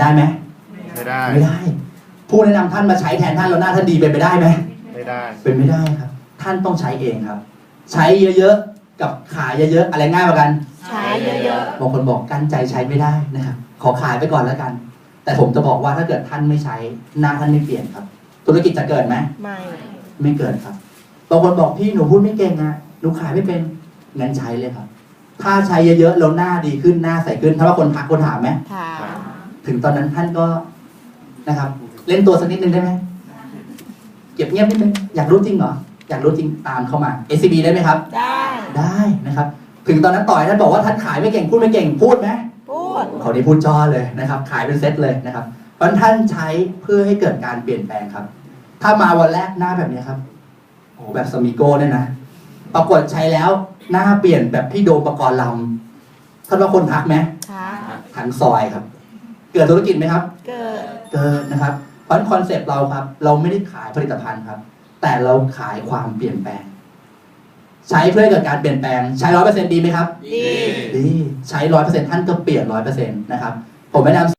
ได้ไหมไม่ได้ ไม่ได้ ผู้แนะนำท่านมาใช้แทนท่านแล้วหน้าท่านดีเป็นไปได้ไหมไม่ได้ เป็นไม่ได้ครับ ท่านต้องใช้เองครับ ใช้เยอะๆกับขายเยอะๆอะไรง่ายกว่ากัน ใช้เยอะบางคนบอกกั้นใจใช้ไม่ได้นะครับขอขายไปก่อนแล้วกัน แต่ผมจะบอกว่าถ้าเกิดท่านไม่ใช้หน้าท่านไม่เปลี่ยนครับ ธุรกิจจะเกิดไหมๆไม่ไม่เกิดครับบางคนบอกพี่หนูพูดไม่เก่งอะหนูขายไม่เป็นงั้นใช้เลยครับ ถ้าใช้เยอะๆแล้วหน้าดีขึ้นหน้าใสขึ้น ถ้าว่าคนทักคนถามไหมถาม ถึงตอนนั้นท่านก็นะครับ เล่นตัวสักนิดนึงได้ไหมเก็บเงียบนิดนึงอยากรู้จริงเหรออยากรู้จริงตามเข้ามา SCB ได้ไหมครับ ได้ได้นะครับ ถึงตอนนั้นต่อยท่านบอกว่าท่านขายไม่เก่งพูดไม่เก่งพูดไหมพูดเขานี่พูดจอเลยนะครับ ขายเป็นเซตเลยนะครับเพราะฉะนั้นท่านใช้เพื่อให้เกิดการเปลี่ยนแปลงครับ ถ้ามาวันแรกหน้าแบบนี้ครับโอ้โหแบบสมิโก้เนี่ยนะปรากฏใช้แล้วหน้าเปลี่ยนแบบพี่โดมประกรณ์ลำท่านว่าคนทักไหมค่ะทังซอยครับ เกิดธุรกิจไหมครับ เกิดเกิดนะครับ เพราะฉะนั้นคอนเซปต์เราครับ เราไม่ได้ขายผลิตภัณฑ์ครับ แต่เราขายความเปลี่ยนแปลง ใช้เพื่อให้เกิดการเปลี่ยนแปลง ใช้ร้อยเปอร์เซ็นต์ดีไหมครับ ดี ดี ใช้ร้อยเปอร์เซ็นต์ท่านก็เปลี่ยนร้อยเปอร์เซ็นต์นะครับ ผมแนะนำ